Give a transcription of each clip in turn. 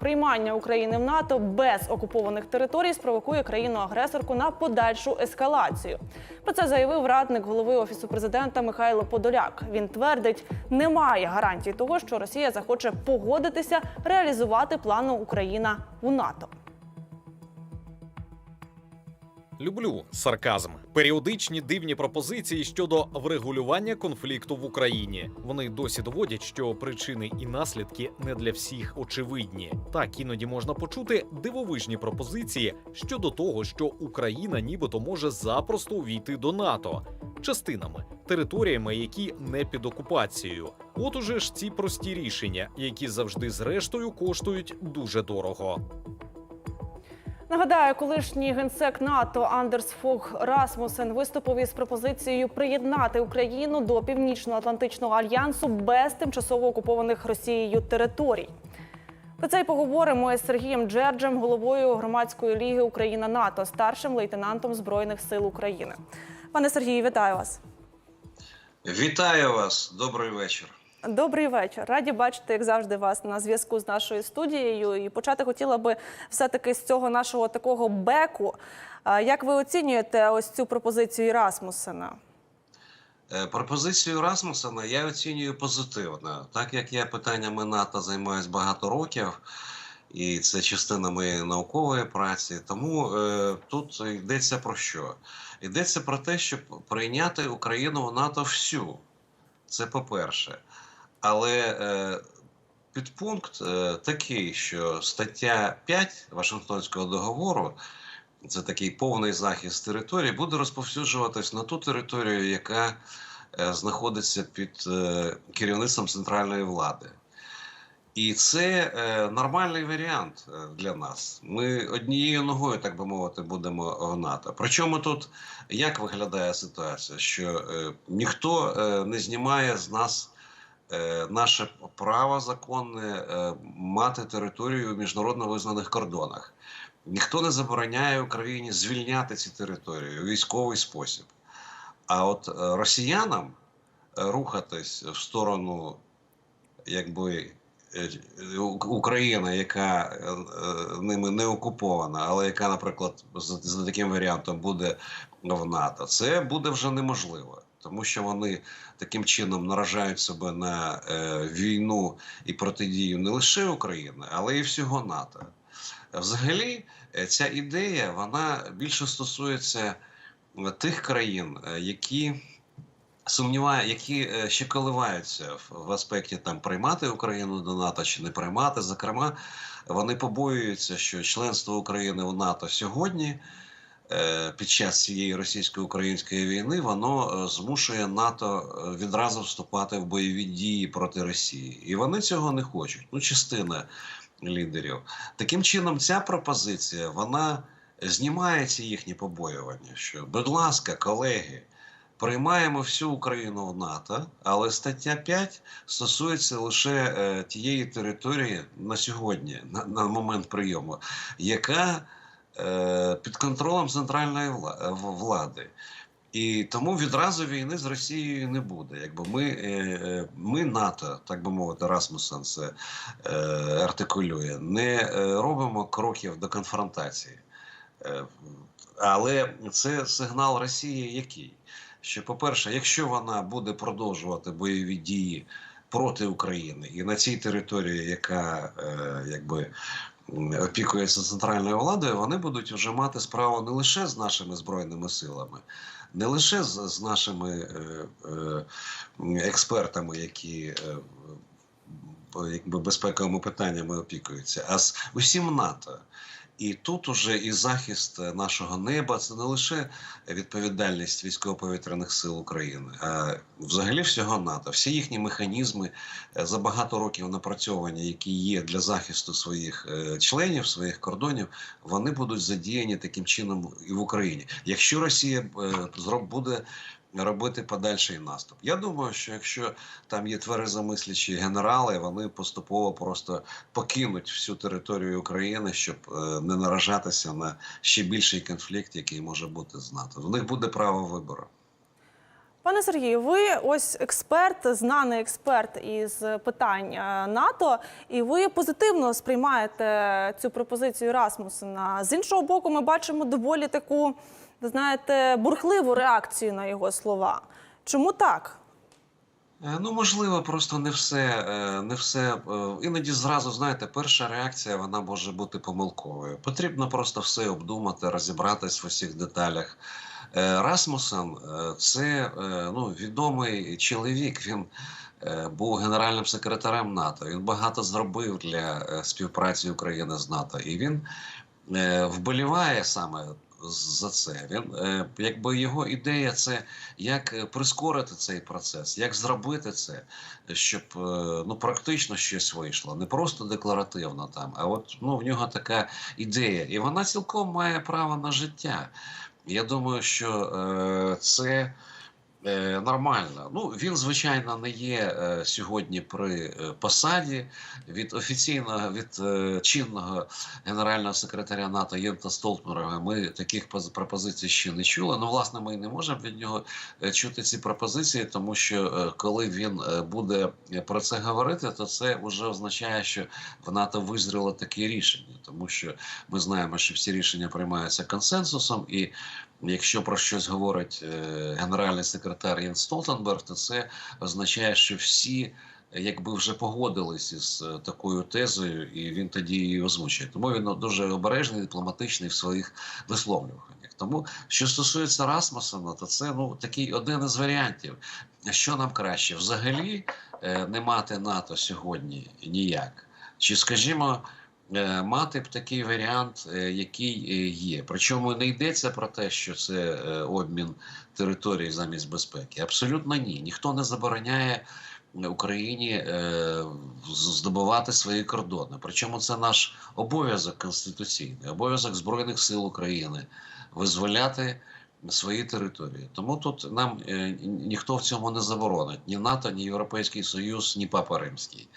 Приймання України в НАТО без окупованих територій спровокує країну-агресорку на подальшу ескалацію. Про це заявив радник голови офісу президента Михайло Подоляк. Він твердить, немає гарантій того, що Росія захоче погодитися реалізувати плану Україна у НАТО. Люблю сарказм. Періодичні дивні пропозиції щодо врегулювання конфлікту в Україні. Вони досі доводять, що причини і наслідки не для всіх очевидні. Так іноді можна почути дивовижні пропозиції щодо того, що Україна нібито може запросто увійти до НАТО частинами, територіями, які не під окупацією. От уже ж ці прості рішення, які завжди зрештою коштують дуже дорого. Нагадаю, колишній генсек НАТО Андерс Фог Расмусен виступив із пропозицією приєднати Україну до Північно-Атлантичного альянсу без тимчасово окупованих Росією територій. Про це й поговоримо із Сергієм Джерджем, головою громадської ліги Україна НАТО, старшим лейтенантом Збройних сил України. Пане Сергію, вітаю вас. Вітаю вас, добрий вечір. Добрий вечір. Раді бачити, як завжди, вас на зв'язку з нашою студією. І почати хотіла би все-таки з цього нашого такого беку. Як ви оцінюєте ось цю пропозицію Расмусена? Е, Пропозицію Расмусена я оцінюю позитивно, так як я питаннями НАТО займаюся багато років, і це частина моєї наукової праці. Тому е, тут йдеться про що? Йдеться про те, щоб прийняти Україну в НАТО всю. Це по-перше. Але е, підпункт е, такий, що стаття 5 Вашингтонського договору. Це такий повний захист території, буде розповсюджуватись на ту територію, яка е, знаходиться під керівництвом центральної влади. І це нормальний варіант для нас. Ми однією ногою, так би мовити, будемо в НАТО. Причому тут як виглядає ситуація, що ніхто не знімає з нас наше право законне е, мати територію в міжнародно визнаних кордонах. Ніхто не забороняє Україні звільняти ці території у військовий спосіб. А от е, росіянам е, рухатись в сторону якби е, України, яка е, е, ними не окупована, але яка, наприклад, за таким варіантом буде в НАТО, це буде вже неможливо. Тому що вони таким чином наражають себе на е, війну і протидію не лише України, але й всього НАТО. Взагалі, е, ця ідея вона більше стосується е, тих країн, е, які сумніває, які ще коливаються в аспекті там приймати Україну до НАТО чи не приймати. Зокрема, вони побоюються, що членство України в НАТО сьогодні. Е, Під час цієї російсько-української війни воно е, змушує НАТО е, відразу вступати в бойові дії проти Росії, і вони цього не хочуть. Ну, частина лідерів. Таким чином, ця пропозиція вона знімає ці їхні побоювання. Що, будь ласка, колеги, приймаємо всю Україну в НАТО, але стаття 5 стосується лише е, тієї території на сьогодні, на, на момент прийому, яка під контролем центральної влади. І тому відразу війни з Росією не буде. Якби ми, е, е, ми НАТО, так би мовити, Расмусен це е, артикулює, не е, робимо кроків до конфронтації. Е, але це сигнал Росії який? Що, по-перше, якщо вона буде продовжувати бойові дії проти України і на цій території, яка е, якби опікується центральною владою, вони будуть вже мати справу не лише з нашими збройними силами, не лише з, з нашими е, е, експертами, які е, якби безпековими питаннями опікуються, а з усім НАТО. І тут уже і захист е, нашого неба це не лише відповідальність військово-повітряних сил України, а взагалі всього НАТО. Всі їхні механізми е, за багато років напрацьовані, які є для захисту своїх е, членів, своїх кордонів, вони будуть задіяні таким чином і в Україні. Якщо Росія буде робити подальший наступ, я думаю, що якщо там є тверезомислячі генерали, вони поступово просто покинуть всю територію України, щоб е, не наражатися на ще більший конфлікт, який може бути з НАТО. В них буде право вибору. Пане Сергію, ви ось експерт, знаний експерт із питань е, НАТО, і ви позитивно сприймаєте цю пропозицію Расмусена. З іншого боку, ми бачимо доволі таку, ви знаєте, бурхливу реакцію на його слова. Чому так? Е, Ну, можливо, просто не все, е, не все. е, Іноді зразу, знаєте, перша реакція вона може бути помилковою. Потрібно просто все обдумати, розібратись в усіх деталях. Расмусен це ну, відомий чоловік. Він був генеральним секретарем НАТО. Він багато зробив для співпраці України з НАТО. І він вболіває саме за це. Він, е, якби його ідея це як е, прискорити цей процес, як зробити це, щоб е, ну практично щось вийшло, не просто декларативно там, а от ну в нього така ідея, і вона цілком має право на життя. Я думаю, що е, це. Е, Нормально. Ну він звичайно не є е, сьогодні при е, посаді від офіційного від е, чинного генерального секретаря НАТО Єнта Столтенберга. Ми таких пропозицій ще не чули. Ну, власне, ми не можемо від нього е, чути ці пропозиції, тому що е, коли він буде про це говорити, то це вже означає, що в НАТО визріло таке рішення, тому що ми знаємо, що всі рішення приймаються консенсусом, і якщо про щось говорить е, генеральний секретар Єнс Столтенберг, то це означає, що всі. Якби вже погодились із е, такою тезою, і він тоді її озвучує. Тому він дуже обережний, дипломатичний в своїх висловлюваннях. Тому, що стосується Расмусена, то це ну такий один із варіантів. Що нам краще? Взагалі е, не мати НАТО сьогодні ніяк. Чи, скажімо, мати б такий варіант, е, який е, є. Причому не йдеться про те, що це е, обмін територій замість безпеки. Абсолютно ні. Ніхто не забороняє Україні е, здобувати свої кордони. Причому це наш обов'язок конституційний, обов'язок Збройних сил України визволяти свої території. Тому тут нам е, ніхто в цьому не заборонить ні НАТО, ні Європейський Союз, ні Папа Римський.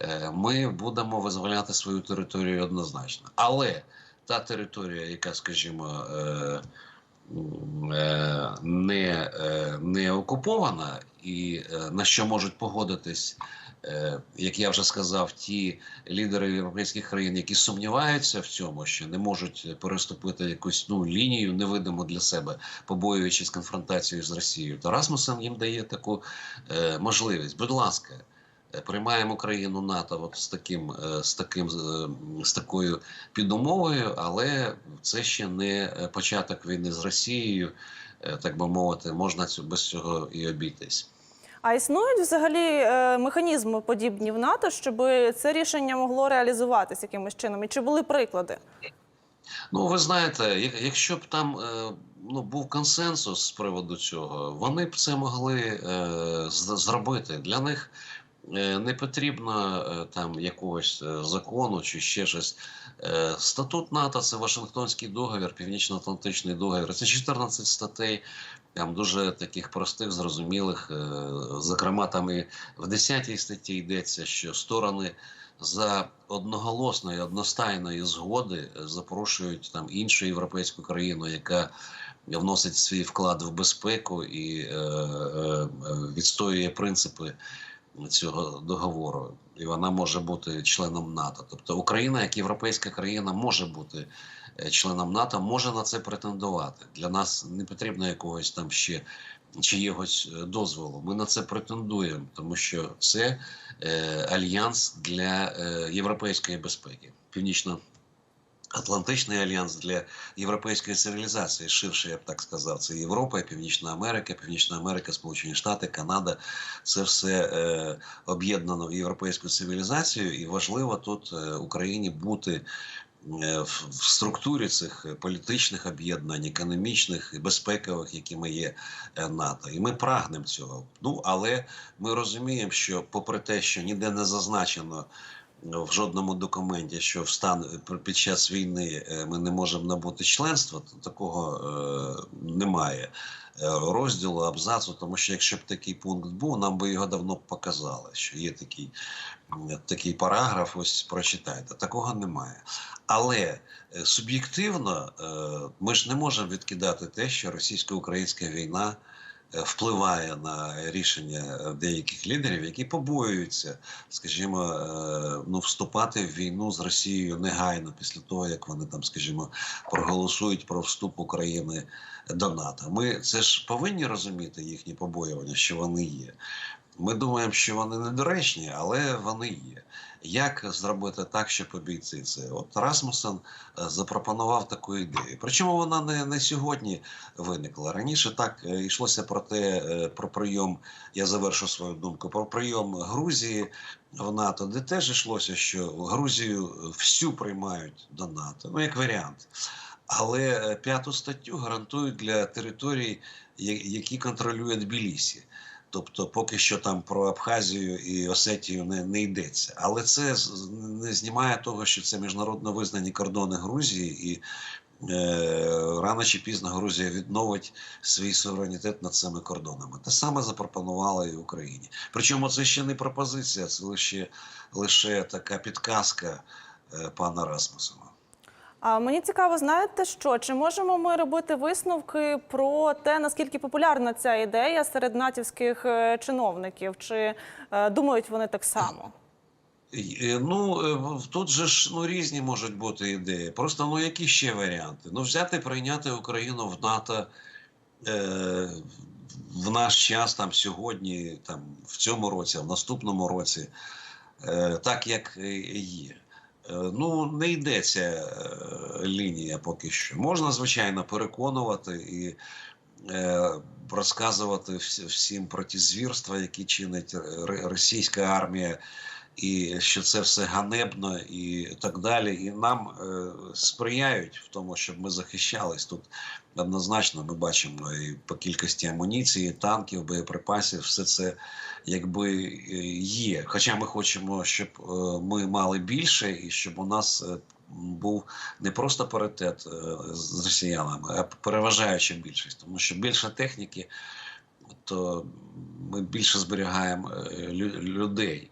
Е, Ми будемо визволяти свою територію однозначно. Але та територія, яка, скажімо, е, е, не, не окупована, і на що можуть погодитись, як я вже сказав, ті лідери європейських країн, які сумніваються в цьому, що не можуть переступити якусь ну, лінію невидиму для себе, побоюючись конфронтацією з Росією, то Расмусен їм дає таку можливість. Будь ласка. Е, Приймаємо країну НАТО от з таким, е, з таким е, з такою підумовою, але це ще не початок війни з Росією, так би мовити, можна без цього і обійтись. А існують взагалі механізми подібні в НАТО, щоб це рішення могло реалізуватися якимось чином? І чи були приклади? Ну, ви знаєте, як- якщо б там ну, був консенсус з приводу цього, вони б це могли е, зробити. Для них не потрібно е, там якогось е, закону чи ще щось. Е, Статут НАТО це Вашингтонський договір, Північно-Атлантичний договір. Це 14 статей. Там дуже таких простих, зрозумілих. е, Зокрема, там і в 10 статті йдеться, що сторони за одноголосної, одностайної згоди е, запрошують там іншу європейську країну, яка вносить свій вклад в безпеку і е, е, відстоює принципи цього договору. І вона може бути членом НАТО. Тобто Україна, як європейська країна, може бути е, членом НАТО, може на це претендувати. Для нас не потрібно якогось там ще чиєгось е, дозволу. Ми на це претендуємо, тому що це е, альянс для е, європейської безпеки. Північно Атлантичний альянс для європейської цивілізації, ширше, я б так сказав, це Європа, Північна Америка, Північна Америка, Сполучені Штати, Канада. Це все е, об'єднано в європейську цивілізацію, і важливо тут е, Україні бути е, в, структурі цих політичних об'єднань, економічних і безпекових, якими є е, НАТО. І ми прагнемо цього. Ну але ми розуміємо, що попри те, що ніде не зазначено в жодному документі, що в стан під час війни е, ми не можемо набути членства, то такого е, немає е, розділу, абзацу, тому що якщо б такий пункт був, нам би його давно показали, що є такий, такий параграф, ось прочитайте. Такого немає. Але е, суб'єктивно е, ми ж не можемо відкидати те, що російсько-українська війна е, впливає на рішення деяких лідерів, які побоюються, скажімо, е, ну, вступати в війну з Росією негайно після того, як вони там, скажімо, проголосують про вступ України до НАТО. Ми це ж повинні розуміти їхні побоювання, що вони є. Ми думаємо, що вони недоречні, але вони є. Як зробити так, щоб обійти це? От Расмусен е, запропонував таку ідею. Причому вона не, не сьогодні виникла. Раніше так е, йшлося про те, е, про прийом, я завершу свою думку, про прийом Грузії в НАТО, де теж йшлося, що Грузію всю приймають до НАТО, ну як варіант. Але п'яту статтю гарантують для територій, які контролює Тбілісі. Тобто, поки що там про Абхазію і Осетію не, не йдеться. Але це не знімає того, що це міжнародно визнані кордони Грузії, і е, рано чи пізно Грузія відновить свій суверенітет над цими кордонами. Те саме запропонувала і Україні. Причому це ще не пропозиція, це лише, лише така підказка е, пана Расмусена. А мені цікаво, знаєте що? Чи можемо ми робити висновки про те, наскільки популярна ця ідея серед натівських е, чиновників? Чи е, думають вони так само? Е, Ну тут же ж ну різні можуть бути ідеї. Просто ну які ще варіанти? Ну взяти прийняти Україну в НАТО е, в наш час, там сьогодні, там в цьому році, в наступному році, е, так як є. Е, Ну, не йде ця е, лінія поки що. Можна, звичайно, переконувати і е, розказувати всім про ті звірства, які чинить російська армія, і що це все ганебно і так далі. І нам е, сприяють в тому, щоб ми захищались тут. Однозначно, ми бачимо і по кількості амуніції, танків, боєприпасів, все це якби е, є. Хоча ми хочемо, щоб е, ми мали більше, і щоб у нас е, був не просто паритет з росіянами, а переважаюча більшість, тому що більше техніки, то ми більше зберігаємо лю- людей,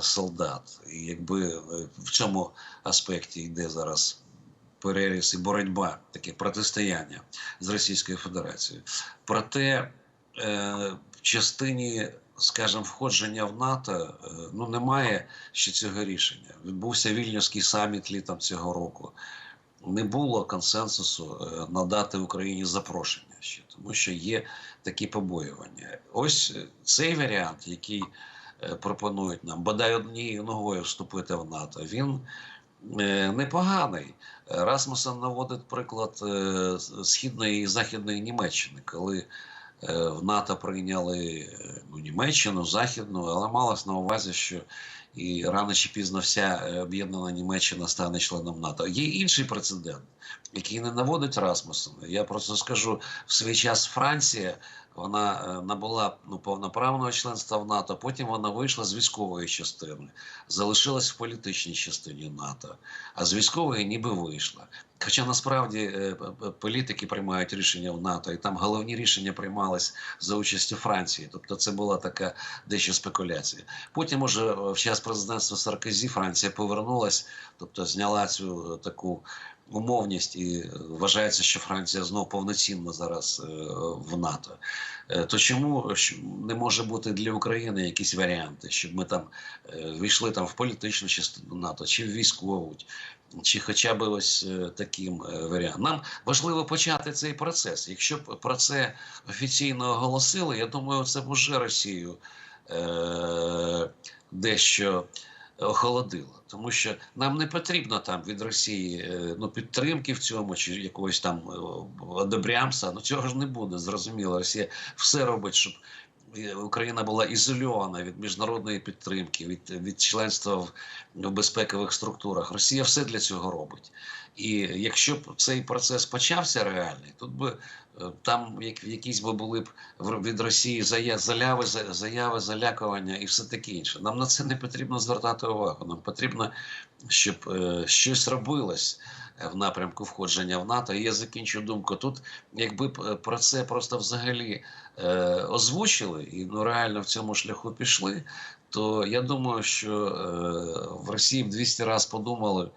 солдат. І якби е, в цьому аспекті йде зараз переріз і боротьба, таке протистояння з Російською Федерацією. Проте е, в частині, скажімо, входження в НАТО е, ну немає ще цього рішення. Відбувся вільнюський саміт літом цього року. Не було консенсусу е, надати Україні запрошення ще, тому що є такі побоювання. Ось е, цей варіант, який е, пропонують нам, бодай однією ногою вступити в НАТО, він е, непоганий. Расмусен наводить приклад е, східної і західної Німеччини, коли е, в НАТО прийняли е, ну, Німеччину, Західну, але малось на увазі, що і рано чи пізно вся е, об'єднана Німеччина стане членом НАТО. Є інший прецедент, який не наводить Расмусен. Я просто скажу, в свій час Франція вона е, набула ну, повноправного членства в НАТО, потім вона вийшла з військової частини, залишилась в політичній частині НАТО, а з військової ніби вийшла. Хоча насправді е, політики приймають рішення в НАТО, і там головні рішення приймались за участю Франції. Тобто це була така дещо спекуляція. Потім, уже е, в час президентства Саркозі, Франція повернулась, тобто зняла цю таку умовність, і е, вважається, що Франція знов повноцінно зараз е, в НАТО. Е, То чому не може бути для України якісь варіанти, щоб ми там війшли там в політичну частину НАТО, чи в військову, чи хоча б ось таким варіантом. Нам важливо почати цей процес. Якщо б про це офіційно оголосили, я думаю, це б уже Росію е, дещо охолодило. Тому що нам не потрібно там від Росії е, ну, підтримки в цьому чи якогось там е, одобрямса. Ну цього ж не буде. Зрозуміло. Росія все робить, щоб Україна була ізольована від міжнародної підтримки, від, від членства в, в безпекових структурах. Росія все для цього робить. І якщо б цей процес почався реальний, тут би е, там як, якісь би були б від Росії зая- заяви, заяви, залякування і все таке інше. Нам на це не потрібно звертати увагу. Нам потрібно, щоб е, щось робилось в напрямку входження в НАТО. І я закінчу думку. Тут, якби е, про це просто взагалі е, озвучили і ну реально в цьому шляху пішли, то я думаю, що е, в Росії б 200 разів подумали,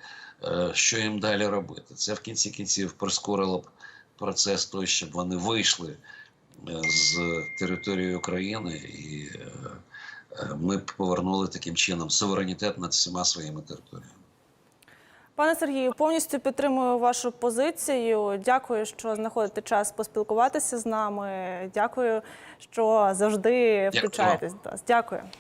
е, що їм далі робити. Це в кінці кінців прискорило б процес той, щоб вони вийшли з території України, і е, е, ми повернули таким чином суверенітет над всіма своїми територіями. Пане Сергію, повністю підтримую вашу позицію. Дякую, що знаходите час поспілкуватися з нами. Дякую, що завжди включаєтесь до нас. Дякую.